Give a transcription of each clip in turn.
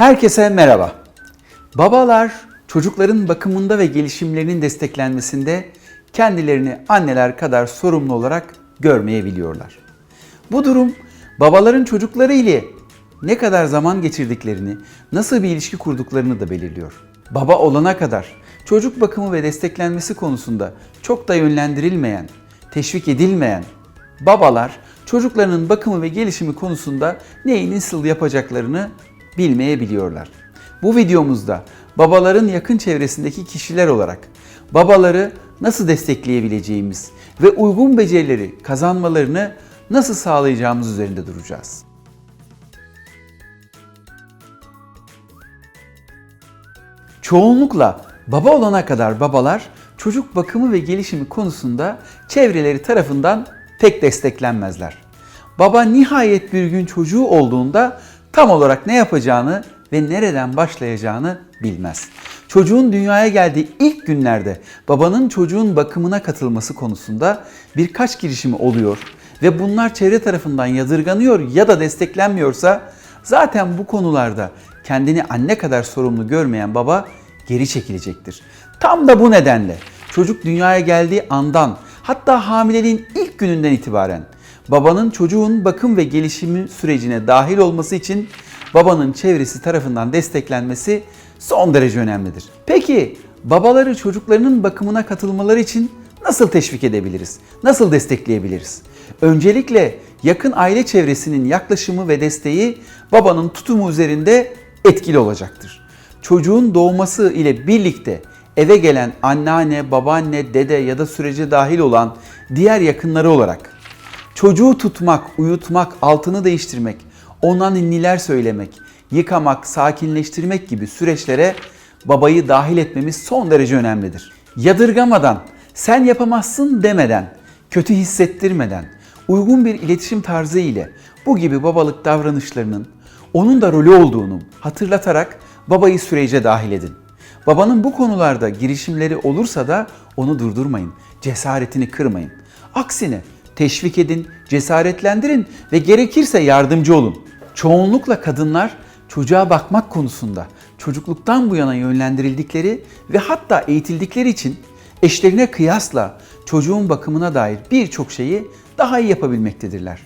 Herkese merhaba. Babalar çocukların bakımında ve gelişimlerinin desteklenmesinde kendilerini anneler kadar sorumlu olarak görmeyebiliyorlar. Bu durum babaların çocukları ile ne kadar zaman geçirdiklerini, nasıl bir ilişki kurduklarını da belirliyor. Baba olana kadar çocuk bakımı ve desteklenmesi konusunda çok da yönlendirilmeyen, teşvik edilmeyen babalar çocuklarının bakımı ve gelişimi konusunda neyi nasıl yapacaklarını bilmeyebiliyorlar. Bu videomuzda babaların yakın çevresindeki kişiler olarak babaları nasıl destekleyebileceğimiz ve uygun becerileri kazanmalarını nasıl sağlayacağımız üzerinde duracağız. Çoğunlukla baba olana kadar babalar çocuk bakımı ve gelişimi konusunda çevreleri tarafından pek desteklenmezler. Baba nihayet bir gün çocuğu olduğunda tam olarak ne yapacağını ve nereden başlayacağını bilmez. Çocuğun dünyaya geldiği ilk günlerde babanın çocuğun bakımına katılması konusunda birkaç girişimi oluyor ve bunlar çevre tarafından yadırganıyor ya da desteklenmiyorsa zaten bu konularda kendini anne kadar sorumlu görmeyen baba geri çekilecektir. Tam da bu nedenle çocuk dünyaya geldiği andan hatta hamileliğin ilk gününden itibaren babanın çocuğun bakım ve gelişimi sürecine dahil olması için babanın çevresi tarafından desteklenmesi son derece önemlidir. Peki babaları çocuklarının bakımına katılmaları için nasıl teşvik edebiliriz? Nasıl destekleyebiliriz? Öncelikle yakın aile çevresinin yaklaşımı ve desteği babanın tutumu üzerinde etkili olacaktır. Çocuğun doğması ile birlikte eve gelen anneanne, babaanne, dede ya da sürece dahil olan diğer yakınları olarak çocuğu tutmak, uyutmak, altını değiştirmek, ona ninniler söylemek, yıkamak, sakinleştirmek gibi süreçlere babayı dahil etmemiz son derece önemlidir. Yadırgamadan, sen yapamazsın demeden, kötü hissettirmeden, uygun bir iletişim tarzı ile bu gibi babalık davranışlarının onun da rolü olduğunu hatırlatarak babayı sürece dahil edin. Babanın bu konularda girişimleri olursa da onu durdurmayın, cesaretini kırmayın. Aksine teşvik edin, cesaretlendirin ve gerekirse yardımcı olun. Çoğunlukla kadınlar çocuğa bakmak konusunda çocukluktan bu yana yönlendirildikleri ve hatta eğitildikleri için eşlerine kıyasla çocuğun bakımına dair birçok şeyi daha iyi yapabilmektedirler.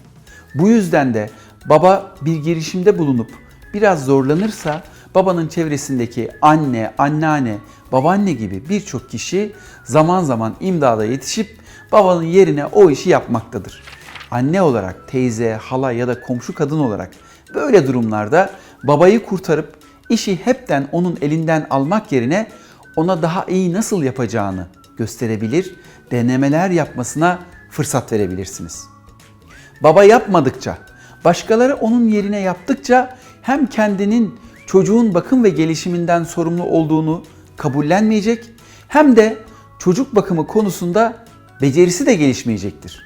Bu yüzden de baba bir girişimde bulunup biraz zorlanırsa babanın çevresindeki anne, anneanne, babaanne gibi birçok kişi zaman zaman imdada yetişip babanın yerine o işi yapmaktadır. Anne olarak, teyze, hala ya da komşu kadın olarak böyle durumlarda babayı kurtarıp işi hepten onun elinden almak yerine ona daha iyi nasıl yapacağını gösterebilir, denemeler yapmasına fırsat verebilirsiniz. Baba yapmadıkça, başkaları onun yerine yaptıkça hem kendinin çocuğun bakım ve gelişiminden sorumlu olduğunu kabullenmeyecek hem de çocuk bakımı konusunda becerisi de gelişmeyecektir.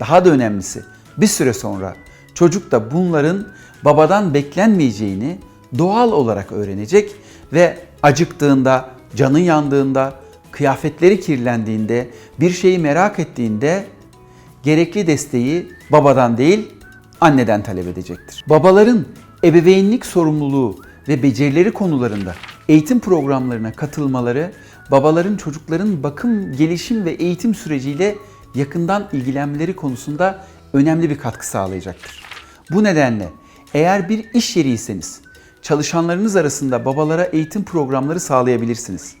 Daha da önemlisi bir süre sonra çocuk da bunların babadan beklenmeyeceğini doğal olarak öğrenecek ve acıktığında, canı yandığında, kıyafetleri kirlendiğinde, bir şeyi merak ettiğinde gerekli desteği babadan değil anneden talep edecektir. Babaların ebeveynlik sorumluluğu ve becerileri konularında eğitim programlarına katılmaları babaların çocukların bakım, gelişim ve eğitim süreciyle yakından ilgilenmeleri konusunda önemli bir katkı sağlayacaktır. Bu nedenle eğer bir iş yeriyseniz çalışanlarınız arasında babalara eğitim programları sağlayabilirsiniz.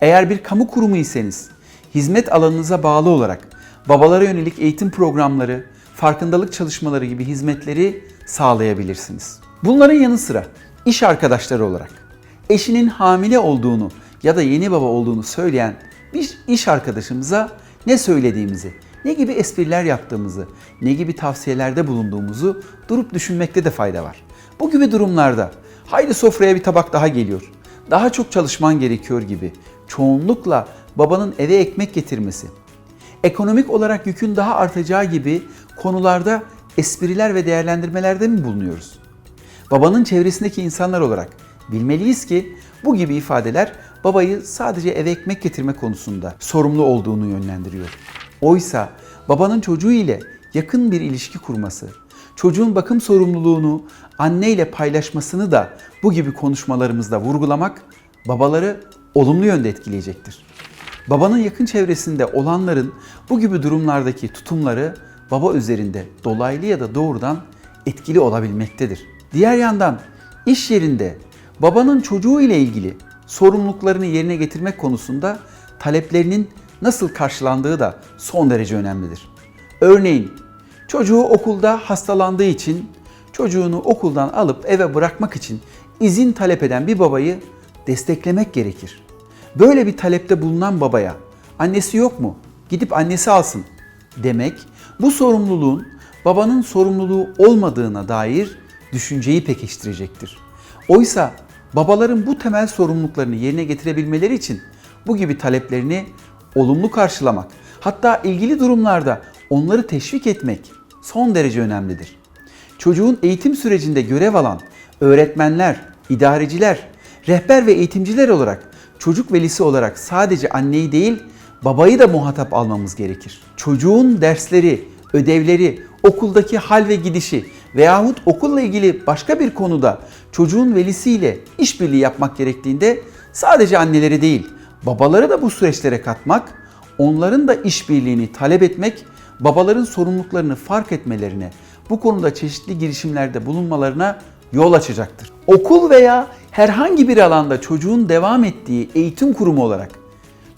Eğer bir kamu kurumu iseniz hizmet alanınıza bağlı olarak babalara yönelik eğitim programları, farkındalık çalışmaları gibi hizmetleri sağlayabilirsiniz. Bunların yanı sıra iş arkadaşları olarak eşinin hamile olduğunu ya da yeni baba olduğunu söyleyen bir iş arkadaşımıza ne söylediğimizi, ne gibi espriler yaptığımızı, ne gibi tavsiyelerde bulunduğumuzu durup düşünmekte de fayda var. Bu gibi durumlarda haydi sofraya bir tabak daha geliyor, daha çok çalışman gerekiyor gibi çoğunlukla babanın eve ekmek getirmesi, ekonomik olarak yükün daha artacağı gibi konularda espriler ve değerlendirmelerde mi bulunuyoruz? Babanın çevresindeki insanlar olarak bilmeliyiz ki bu gibi ifadeler babayı sadece eve ekmek getirme konusunda sorumlu olduğunu yönlendiriyor. Oysa babanın çocuğu ile yakın bir ilişki kurması, çocuğun bakım sorumluluğunu anneyle paylaşmasını da bu gibi konuşmalarımızda vurgulamak babaları olumlu yönde etkileyecektir. Babanın yakın çevresinde olanların bu gibi durumlardaki tutumları baba üzerinde dolaylı ya da doğrudan etkili olabilmektedir. Diğer yandan iş yerinde babanın çocuğu ile ilgili sorumluluklarını yerine getirmek konusunda taleplerinin nasıl karşılandığı da son derece önemlidir. Örneğin çocuğu okulda hastalandığı için çocuğunu okuldan alıp eve bırakmak için izin talep eden bir babayı desteklemek gerekir. Böyle bir talepte bulunan babaya annesi yok mu? Gidip annesi alsın demek bu sorumluluğun babanın sorumluluğu olmadığına dair düşünceyi pekiştirecektir. Oysa babaların bu temel sorumluluklarını yerine getirebilmeleri için bu gibi taleplerini olumlu karşılamak, hatta ilgili durumlarda onları teşvik etmek son derece önemlidir. Çocuğun eğitim sürecinde görev alan öğretmenler, idareciler, rehber ve eğitimciler olarak çocuk velisi olarak sadece anneyi değil babayı da muhatap almamız gerekir. Çocuğun dersleri, ödevleri, okuldaki hal ve gidişi veyahut okulla ilgili başka bir konuda çocuğun velisiyle işbirliği yapmak gerektiğinde sadece anneleri değil, babaları da bu süreçlere katmak, onların da işbirliğini talep etmek, babaların sorumluluklarını fark etmelerine, bu konuda çeşitli girişimlerde bulunmalarına yol açacaktır. Okul veya herhangi bir alanda çocuğun devam ettiği eğitim kurumu olarak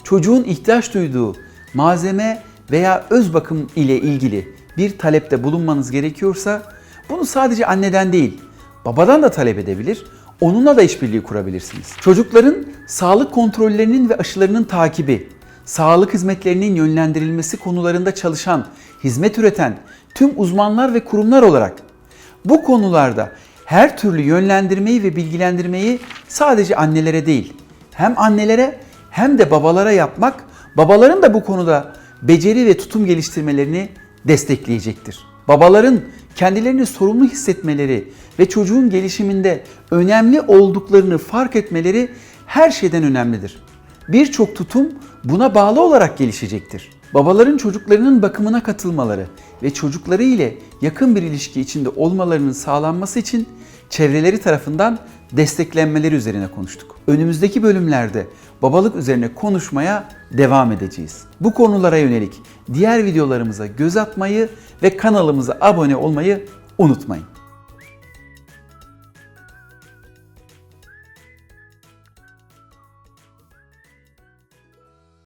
çocuğun ihtiyaç duyduğu malzeme veya öz bakım ile ilgili bir talepte bulunmanız gerekiyorsa bunu sadece anneden değil, babadan da talep edebilir, onunla da işbirliği kurabilirsiniz. Çocukların sağlık kontrollerinin ve aşılarının takibi, sağlık hizmetlerinin yönlendirilmesi konularında çalışan, hizmet üreten tüm uzmanlar ve kurumlar olarak bu konularda her türlü yönlendirmeyi ve bilgilendirmeyi sadece annelere değil, hem annelere hem de babalara yapmak, babaların da bu konuda beceri ve tutum geliştirmelerini destekleyecektir. Babaların kendilerini sorumlu hissetmeleri ve çocuğun gelişiminde önemli olduklarını fark etmeleri her şeyden önemlidir. Birçok tutum buna bağlı olarak gelişecektir. Babaların çocuklarının bakımına katılmaları ve çocukları ile yakın bir ilişki içinde olmalarının sağlanması için çevreleri tarafından desteklenmeleri üzerine konuştuk. Önümüzdeki bölümlerde babalık üzerine konuşmaya devam edeceğiz. Bu konulara yönelik diğer videolarımıza göz atmayı ve kanalımıza abone olmayı unutmayın.